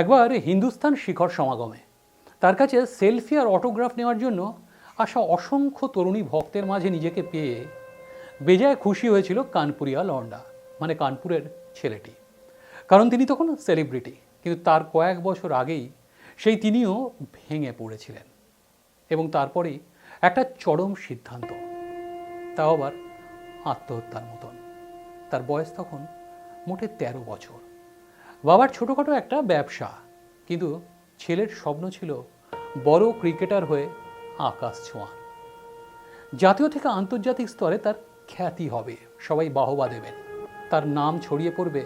একবার হিন্দুস্তান শিখর সমাগমে। তার কাছে সেলফি আর অটোগ্রাফ নেওয়ার জন্য আসা অসংখ্য তরুণী ভক্তের মাঝে নিজেকে পেয়ে বেজায় খুশি হয়েছিল কানপুরিয়া লন্ডা মানে কানপুরের ছেলেটি। কারণ তিনি তখন সেলিব্রিটি, কিন্তু তার কয়েক বছর আগেই সেই তিনিও ভেঙে পড়েছিলেন। এবং তারপরেই একটা চরম সিদ্ধান্ত, তাও আবার আত্মহত্যার মতন। তার বয়স তখন মোটে তেরো বছর। বাবার ছোটোখাটো একটা ব্যবসা। কিন্তু ছেলের স্বপ্ন ছিল বড় ক্রিকেটার হয়ে আকাশ ছোঁয়া। জাতীয় থেকে আন্তর্জাতিক স্তরে তার খ্যাতি হবে, সবাই বাহবা দেবেন। তার নাম ছড়িয়ে পড়বে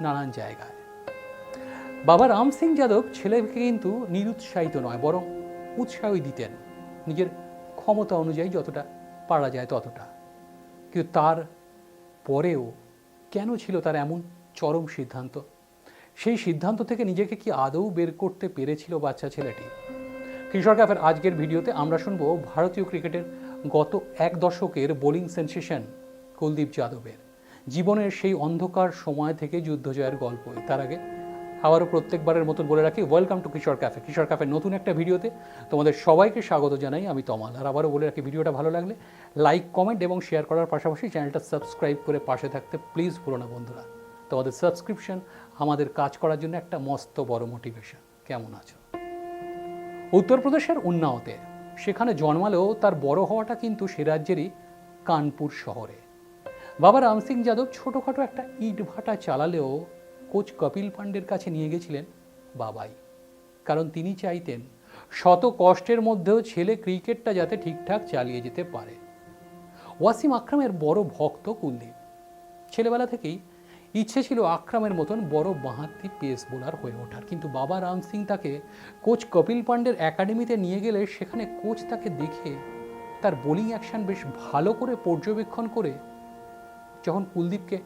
নানান জায়গায়। বাবা রাম সিং যাদব ছেলেকে কিন্তু নিরুৎসাহিত নয়, বরং উৎসাহই দিতেন। নিজের ক্ষমতা অনুযায়ী যতটা পারা যায় ততটা। কিন্তু তার পরেও কেন ছিল তার এমন চরম সিদ্ধান্ত? সেই সিদ্ধান্ত থেকে নিজেকে কি আদৌ বের করতে পেরেছিল বাচ্চা ছেলেটি? কিশোর ক্যাফের আজকের ভিডিওতে আমরা শুনব ভারতীয় ক্রিকেটের গত এক দশকের বোলিং সেন্সেশন কুলদীপ যাদবের। জীবনের সেই অন্ধকার সময় থেকে যুদ্ধ জয়ের গল্পই। তার আগে আবারও প্রত্যেকবারের মতন বলে রাখি welcome to Kishore cafe Kishore ক্যাফের নতুন একটা ভিডিওতে তোমাদের সবাইকে স্বাগত জানাই। আমি তমাল। আর আবারও বলে রাখি, ভিডিওটা ভালো লাগলে লাইক কমেন্ট এবং শেয়ার করার পাশাপাশি চ্যানেলটা সাবস্ক্রাইব করে পাশে থাকতে প্লিজ ভুলো না বন্ধুরা। তোমাদের সাবস্ক্রিপশন আমাদের কাজ করার জন্য একটা মস্ত বড় মোটিভেশন কেমন আছো? উত্তরপ্রদেশের উন্নাওতে, সেখানে জন্মালেও তার বড় হওয়াটা কিন্তু সে রাজ্যেরই কানপুর শহরে। বাবা রাম সিং যাদব ছোটোখাটো একটা ইট ভাটা চালালেও কোচ কপিল পান্ডের কাছে নিয়ে গেছিলেন বাবাই। কারণ তিনি চাইতেন শত কষ্টের মধ্যেও ছেলে ক্রিকেটটা যাতে ঠিকঠাক চালিয়ে যেতে পারে। ওয়াসিম আকরামের বড় ভক্ত কুলদীপ। ছেলেবেলা থেকেই ইচ্ছে ছিল আকরামের মতন বড় বাঁহাতি পেস বোলার হয়ে ওঠার। কিন্তু বাবা রাম সিং তাকে কোচ কপিল পান্ডের একাডেমিতে নিয়ে গেলে সেখানে কোচ তাকে দেখে তার বোলিং অ্যাকশন বেশ ভালো করে পর্যবেক্ষণ করে যখন কুলদীপকে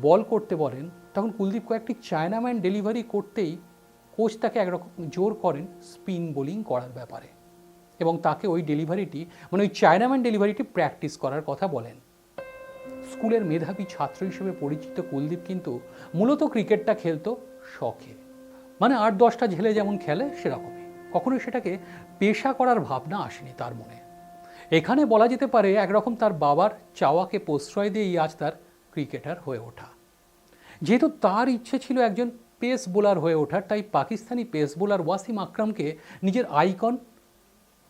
বল করতে বলেন, তখন কুলদীপ কয়েকটি চায়নাম্যান ডেলিভারি করতেই কোচ তাকে একরকম জোর করেন স্পিন বোলিং করার ব্যাপারে। এবং তাকে ওই ডেলিভারিটি মানে ওই চায়নাম্যান ডেলিভারিটি প্র্যাকটিস করার কথা বলেন। স্কুলের মেধাবী ছাত্র হিসেবে পরিচিত কুলদীপ কিন্তু মূলত ক্রিকেটটা খেলতো শখে। মানে আট দশটা ঝেলে যেমন খেলে, সেরকমই। কখনোই সেটাকে পেশা করার ভাবনা আসেনি তার মনে। এখানে বলা যেতে পারে একরকম তার বাবার চাওয়াকে প্রশ্রয় দিয়েই আজ তার ক্রিকেটার হয়ে ওঠা। যেহেতু তার ইচ্ছে ছিল একজন পেস বোলার হয়ে ওঠার, তাই পাকিস্তানি পেস বোলার ওয়াসিম আকরামকে নিজের আইকন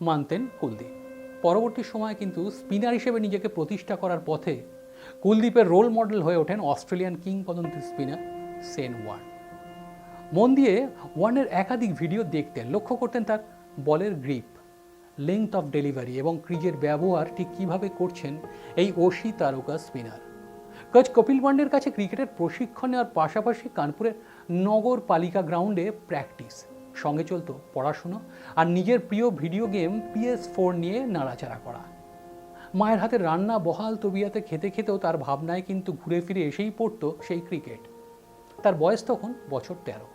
মানতেন কুলদীপ। পরবর্তী সময়ে কিন্তু স্পিনার হিসেবে নিজেকে প্রতিষ্ঠা করার পথে কুলদীপের রোল মডেল হয়ে ওঠেন অস্ট্রেলিয়ান কিংবদন্তি স্পিনার সেন ওয়ার্ন মন দিয়ে ওয়ার্নের একাধিক ভিডিও দেখতেন। লক্ষ্য করতেন তার বলের গ্রিপ লেংথ অফ ডেলিভারি এবং ক্রিজের ব্যবহার ঠিক কীভাবে করছেন এই ওশি তারকা স্পিনার কোচ কপিল পান্ডের কাছে ক্রিকেটের প্রশিক্ষণ নেওয়ার পাশাপাশি কানপুরের নগর পালিকা গ্রাউন্ডে প্র্যাকটিস সঙ্গে চলতো পড়াশুনো আর নিজের প্রিয় ভিডিও গেম পিএস ফোর নিয়ে নাড়াচাড়া করা। মায়ের হাতে রান্না, বহাল তবিয়াতে খেতে খেতেও তার ভাবনায় কিন্তু ঘুরে ফিরে এসেই পড়তো সেই ক্রিকেট। তার বয়স তখন বছর তেরো।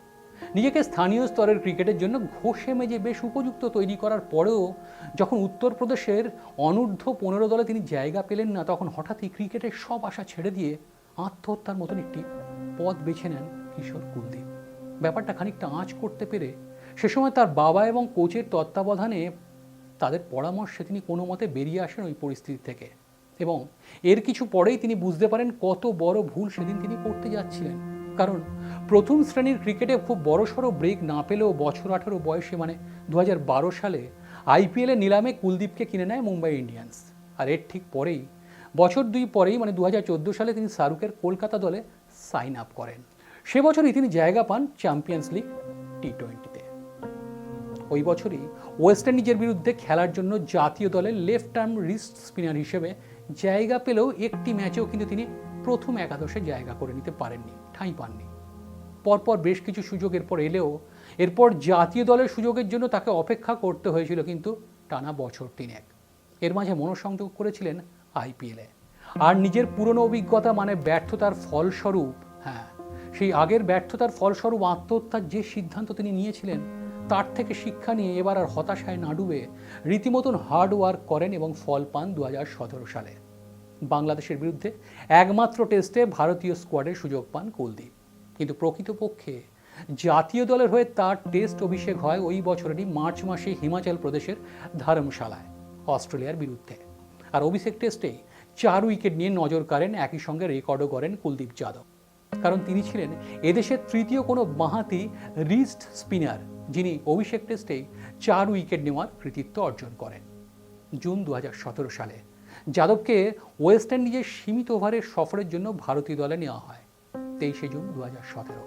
নিজেকে স্থানীয় স্তরের ক্রিকেটের জন্য ঘষে মেজে বেশ উপযুক্ত তৈরি করার পরেও যখন উত্তরপ্রদেশের অনূর্ধ্ব পনেরো দলে তিনি জায়গা পেলেন না, তখন হঠাৎই ক্রিকেটের সব আশা ছেড়ে দিয়ে আত্মহত্যার মতন একটি পথ বেছে নেন কিশোর কুলদীপ। ব্যাপারটা খানিকটা আঁচ করতে পেরে সে সময় তার বাবা এবং কোচের তত্ত্বাবধানে তাদের পরামর্শে তিনি কোনো মতে বেরিয়ে আসেন ওই পরিস্থিতি থেকে এবং এর কিছু পরেই তিনি বুঝতে পারেন কত বড় ভুল সেদিন তিনি করতে যাচ্ছিলেন। কারণ প্রথম শ্রেণির ক্রিকেটে খুব বড়সড় ব্রেক না পেলেও বছর আঠারো বয়সে মানে দু হাজার বারো সালে আইপিএলে নিলামে কুলদীপকে কিনে নেয় মুম্বাই ইন্ডিয়ান্স। আর এর ঠিক পরেই, বছর দুই পরেই মানে দু হাজার চোদ্দ সালে তিনি শাহরুখের কলকাতা দলে সাইন আপ করেন। সে বছরই তিনি জায়গা পান চ্যাম্পিয়ন্স লিগ টি টোয়েন্টিতে ওই বছরই ওয়েস্ট ইন্ডিজের বিরুদ্ধে খেলার জন্য জাতীয় দলের লেফট আর্ম রিস্ট স্পিনার হিসেবে জায়গা পেলেও একটি ম্যাচেও কিন্তু তিনি প্রথম একাদশে জায়গা করে নিতে পারেননি, ঠাঁই পাননি। পরপর বেশ কিছু সুযোগ এরপর এলেও এরপর জাতীয় দলের সুযোগের জন্য তাকে অপেক্ষা করতে হয়েছিল কিন্তু টানা বছর তিনেক। এর মাঝে মনোসংযোগ করেছিলেন আইপিএলে আর নিজের পুরনো অভিজ্ঞতা মানে ব্যর্থতার ফলস্বরূপ হ্যাঁ সেই আগের ব্যর্থতার ফলস্বরূপ আত্মহত্যার যে সিদ্ধান্ত তিনি নিয়েছিলেন তার থেকে শিক্ষা নিয়ে এবার আর হতাশায় না ডুবে রীতিমতন হার্ড ওয়ার্ক করেন এবং ফল পান দু হাজার সতেরো সালে। বাংলাদেশের বিরুদ্ধে একমাত্র টেস্টে ভারতীয় স্কোয়াডের সুযোগ পান কুলদীপ। কিন্তু প্রকৃতপক্ষে জাতীয় দলের হয়ে তার টেস্ট অভিষেক হয় ওই বছরেরই মার্চ মাসে হিমাচল প্রদেশের ধর্মশালায়, অস্ট্রেলিয়ার বিরুদ্ধে। আর অভিষেক টেস্টেই চার উইকেট নিয়ে নজর কাড়েন একই সঙ্গে রেকর্ডও করেন কুলদীপ যাদব। কারণ তিনি ছিলেন এদেশের তৃতীয় কোনো বাঁহাতি রিস্ট স্পিনার যিনি অভিষেক টেস্টেই চার উইকেট নেওয়ার কৃতিত্ব অর্জন করেন। জুন দু হাজার সতেরো সালে যাদবকে ওয়েস্ট ইন্ডিজের সীমিত ওভারের সফরের জন্য ভারতীয় দলে নেওয়া হয়, তেইশে জুন দু হাজার সতেরো।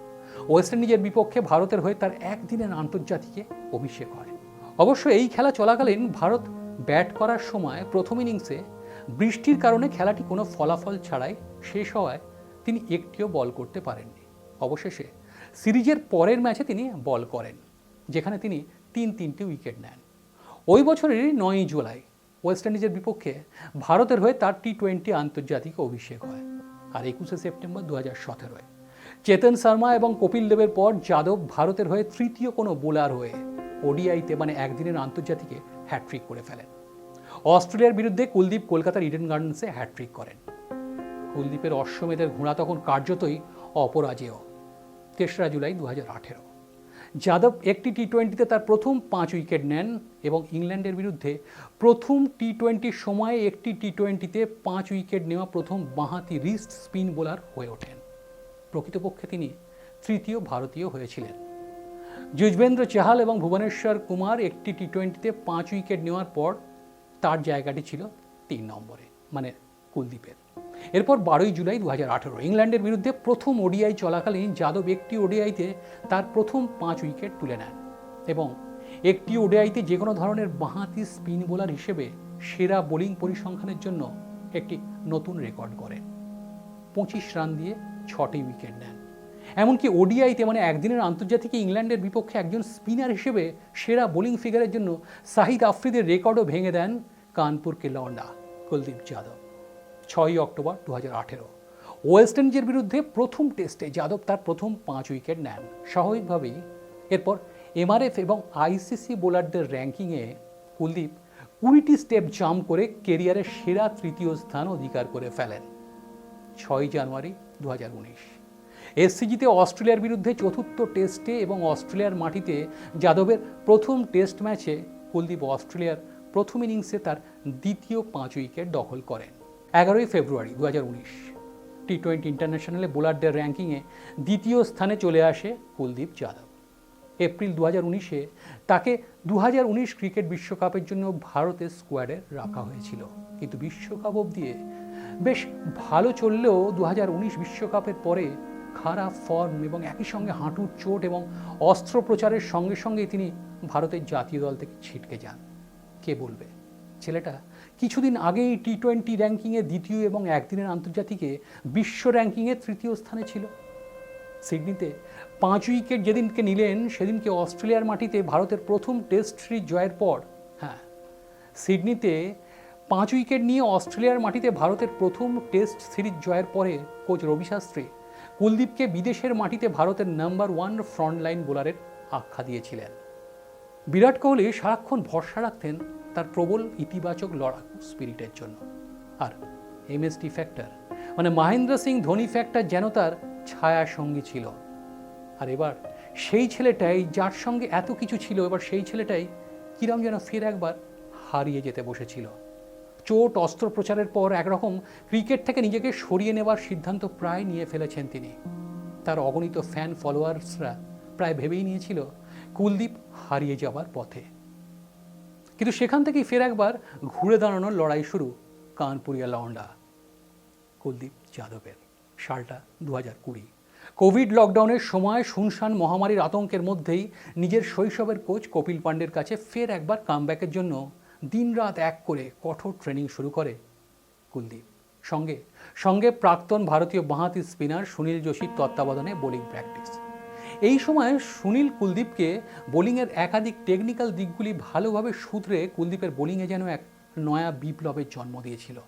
ওয়েস্ট ইন্ডিজের বিপক্ষে ভারতের হয়ে তার একদিনের আন্তর্জাতিকে অভিষেক হয়। অবশ্য এই খেলা চলাকালীন ভারত ব্যাট করার সময় প্রথম ইনিংসে বৃষ্টির কারণে খেলাটি কোনো ফলাফল ছাড়াই শেষ হওয়ায় তিনি একটিও বল করতে পারেননি। অবশেষে সিরিজের পরের ম্যাচে তিনি বল করেন। যেখানে তিনি তিন তিনটি উইকেট নেন। ওই বছরেরই নয়ই জুলাই ওয়েস্ট ইন্ডিজের বিপক্ষে ভারতের হয়ে তার টি টোয়েন্টি আন্তর্জাতিক অভিষেক হয় আর একুশে সেপ্টেম্বর দু হাজার সতেরোয়। চেতন শর্মা এবং কপিল দেবের পর যাদব ভারতের হয়ে তৃতীয় কোনো বোলার হয়ে ওডিআইতে মানে একদিনের আন্তর্জাতিকে হ্যাট্রিক করে ফেলেন। অস্ট্রেলিয়ার বিরুদ্ধে কুলদীপ কলকাতার ইডেন গার্ডেন্সে হ্যাট্রিক করেন। কুলদীপের অশ্বমেধের ঘোড়া তখন কার্যতই অপরাজেয়। তেসরা জুলাই দু হাজার আঠেরো। যাদব একটি টি টোয়েন্টিতে তার প্রথম পাঁচ উইকেট নেন এবং ইংল্যান্ডের বিরুদ্ধে প্রথম টি টোয়েন্টির সময়ে একটি টি টোয়েন্টিতে পাঁচ উইকেট নেওয়া প্রথম বাঁহাতি রিস্ট স্পিন বোলার হয়ে ওঠেন। প্রকৃতপক্ষে তিনি তৃতীয় ভারতীয় হয়েছিলেন। যুজবেন্দ্র চাহাল এবং ভুবনেশ্বর কুমার একটি টি টোয়েন্টিতে পাঁচ উইকেট নেওয়ার পর তার জায়গাটি ছিল তিন নম্বরে মানে কুলদীপের। এরপর বারোই জুলাই দু হাজার আঠেরো, ইংল্যান্ডের বিরুদ্ধে প্রথম ওডিআই চলাকালীন যাদব একটি ওডিআইতে তার প্রথম পাঁচ উইকেট তুলে নেন এবং একটি ওডিআইতে যে কোনো ধরনের বাঁহাতি স্পিন বোলার হিসেবে সেরা বোলিং পরিসংখ্যানের জন্য একটি নতুন রেকর্ড করেন পঁচিশ রান দিয়ে ছটি উইকেট নেন। এমনকি ওডিআইতে মানে একদিনের আন্তর্জাতিকে ইংল্যান্ডের বিপক্ষে একজন স্পিনার হিসেবে সেরা বোলিং ফিগারের জন্য সাহিদ আফ্রিদের রেকর্ডও ভেঙে দেন কানপুরকে লন্ডা, কুলদীপ যাদব। ছয়ই অক্টোবর দু হাজার আঠেরো। ওয়েস্ট ইন্ডিজের বিরুদ্ধে প্রথম টেস্টে যাদব তার প্রথম পাঁচ উইকেট নেন। স্বাভাবিকভাবেই এরপর এমআরএফ এবং আইসিসি বোলারদের র্যাঙ্কিংয়ে কুলদীপ কুড়িটি স্টেপ জাম্প করে কেরিয়ারের সেরা তৃতীয় স্থান অধিকার করে ফেলেন। ছয় জানুয়ারি দু হাজার উনিশ। এসসিজিতে অস্ট্রেলিয়ার বিরুদ্ধে চতুর্থ টেস্টে এবং অস্ট্রেলিয়ার মাটিতে যাদবের প্রথম টেস্ট ম্যাচে কুলদীপ অস্ট্রেলিয়ার প্রথম ইনিংসে তার দ্বিতীয় পাঁচ উইকেট দখল করেন। এগারোই ফেব্রুয়ারি দু হাজার উনিশ টি টোয়েন্টি ইন্টারন্যাশনালে বোলারদের র্যাঙ্কিংয়ে দ্বিতীয় স্থানে চলে আসে কুলদীপ যাদব। এপ্রিল দু হাজার উনিশে তাকে দু হাজার উনিশ ক্রিকেট বিশ্বকাপের জন্য ভারতের স্কোয়াডে রাখা হয়েছিল। কিন্তু বিশ্বকাপ অবধি বেশ ভালো চললেও দু হাজার উনিশ বিশ্বকাপের পরে খারাপ ফর্ম এবং একই সঙ্গে হাঁটুর চোট এবং অস্ত্রোপচারের সঙ্গে সঙ্গে তিনি ভারতের জাতীয় দল থেকে ছিটকে যান। কে বলবে? ছেলেটা কিছুদিন আগেই টি টোয়েন্টি র্যাঙ্কিংয়ে দ্বিতীয় এবং একদিনের আন্তর্জাতিকে বিশ্ব র্যাঙ্কিংয়ে তৃতীয় স্থানে ছিল। সিডনিতে পাঁচ উইকেট যেদিনকে নিলেন, সেদিনকে অস্ট্রেলিয়ার মাটিতে ভারতের প্রথম টেস্ট সিরিজ জয়ের পর হ্যাঁ সিডনিতে পাঁচ উইকেট নিয়ে অস্ট্রেলিয়ার মাটিতে ভারতের প্রথম টেস্ট সিরিজ জয়ের পরে কোচ রবি শাস্ত্রী কুলদীপকে বিদেশের মাটিতে ভারতের নাম্বার ওয়ান ফ্রন্টলাইন বোলারের আখ্যা দিয়েছিলেন। বিরাট কোহলি সারাক্ষণ ভরসা রাখতেন তার প্রবল ইতিবাচক লড়াকু স্পিরিটের জন্য। আর এমএসটি ফ্যাক্টর মানে মহেন্দ্র সিং ধোনি ফ্যাক্টর যেন তার ছায়া সঙ্গী ছিল। আর এবার সেই ছেলেটাই যার সঙ্গে এত কিছু ছিল, এবার সেই ছেলেটাই কিরম যেন ফের একবার হারিয়ে যেতে বসেছিল। চোট, অস্ত্রোপচারের পর একরকম ক্রিকেট থেকে নিজেকে সরিয়ে নেওয়ার সিদ্ধান্ত প্রায় নিয়ে ফেলেছেন তিনি। তার অগণিত ফ্যান ফলোয়ার্সরা প্রায় ভেবেই নিয়েছিল, কুলদীপ হারিয়ে যাবার পথে। কিন্তু সেখান থেকেই ফের একবার ঘুরে দাঁড়ানোর লড়াই শুরু কানপুরিয়া লন্ডা কুলদীপ যাদবের, সালটা দু হাজার কুড়ি। কোভিড লকডাউনের সময় শুনশান মহামারীর আতঙ্কের মধ্যেই নিজের শৈশবের কোচ কপিল পান্ডের কাছে ফের একবার কামব্যাকের জন্য দিনরাত এক করে কঠোর ট্রেনিং শুরু করে কুলদীপ। সঙ্গে সঙ্গে প্রাক্তন ভারতীয় বাঁহাতি স্পিনার সুনীল যোশীর তত্ত্বাবধানে বোলিং প্র্যাকটিস। এই সময় সুনীল কুলদীপকে বোলিংয়ের একাধিক টেকনিক্যাল দিকগুলি ভালোভাবে শুধরে কুলদীপের বোলিংয়ে যেন এক নয়া বিপ্লবের জন্ম দিয়েছিল।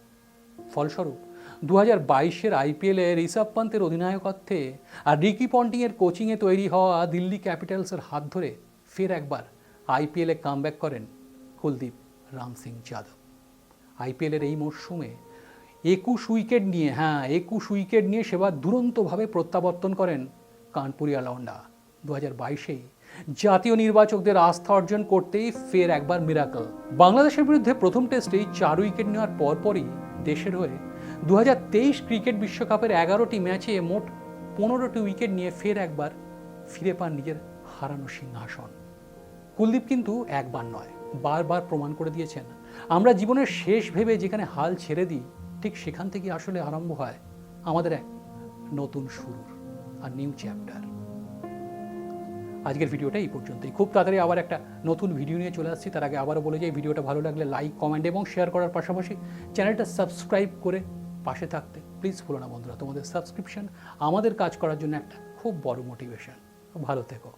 ফলস্বরূপ দু হাজার বাইশের আইপিএলে ঋষভ পন্তের অধিনায়কত্বে আর রিকি পন্টিংয়ের কোচিংয়ে তৈরি হওয়া দিল্লি ক্যাপিটালসের হাত ধরে ফের একবার আইপিএলে কামব্যাক করেন কুলদীপ রাম সিং যাদব। আইপিএলের এই মরশুমে একুশ উইকেট নিয়ে হ্যাঁ একুশ উইকেট নিয়ে সেবার দুরন্তভাবে প্রত্যাবর্তন করেন কানপুরিয়া লন্ডা। দু হাজার বাইশেই জাতীয় নির্বাচকদের আস্থা অর্জন করতেই ফের একবার মিরাকল বাংলাদেশের বিরুদ্ধে প্রথম টেস্টেই চার উইকেট নেওয়ার পরপরই দেশের হয়ে দুহাজার তেইশ ক্রিকেট বিশ্বকাপের এগারোটি ম্যাচে মোট পনেরোটি উইকেট নিয়ে ফের একবার ফিরে পান নিজের হারানো সিংহাসন। কুলদীপ কিন্তু একবার নয়, বারবার প্রমাণ করে দিয়েছেন। আমরা জীবনের শেষ ভেবে যেখানে হাল ছেড়ে দিই, ঠিক সেখান থেকে আসলে আরম্ভ হয় আমাদের এক নতুন শুরুর। আর নিউ চ্যাপ্টার আজকের ভিডিওটা এই পর্যন্তই। খুব তাড়াতাড়ি আবার একটা নতুন ভিডিও নিয়ে চলে আসছি। তার আগে আবারও বলে যাই, ভিডিওটা ভালো লাগলে লাইক কমেন্ট এবং শেয়ার করার পাশাপাশি চ্যানেলটা সাবস্ক্রাইব করে পাশে থাকতে। প্লিজ ভুলো না বন্ধুরা, তোমাদের সাবস্ক্রিপশন আমাদের কাজ করার জন্য একটা খুব বড় মোটিভেশন ভালো থেকো।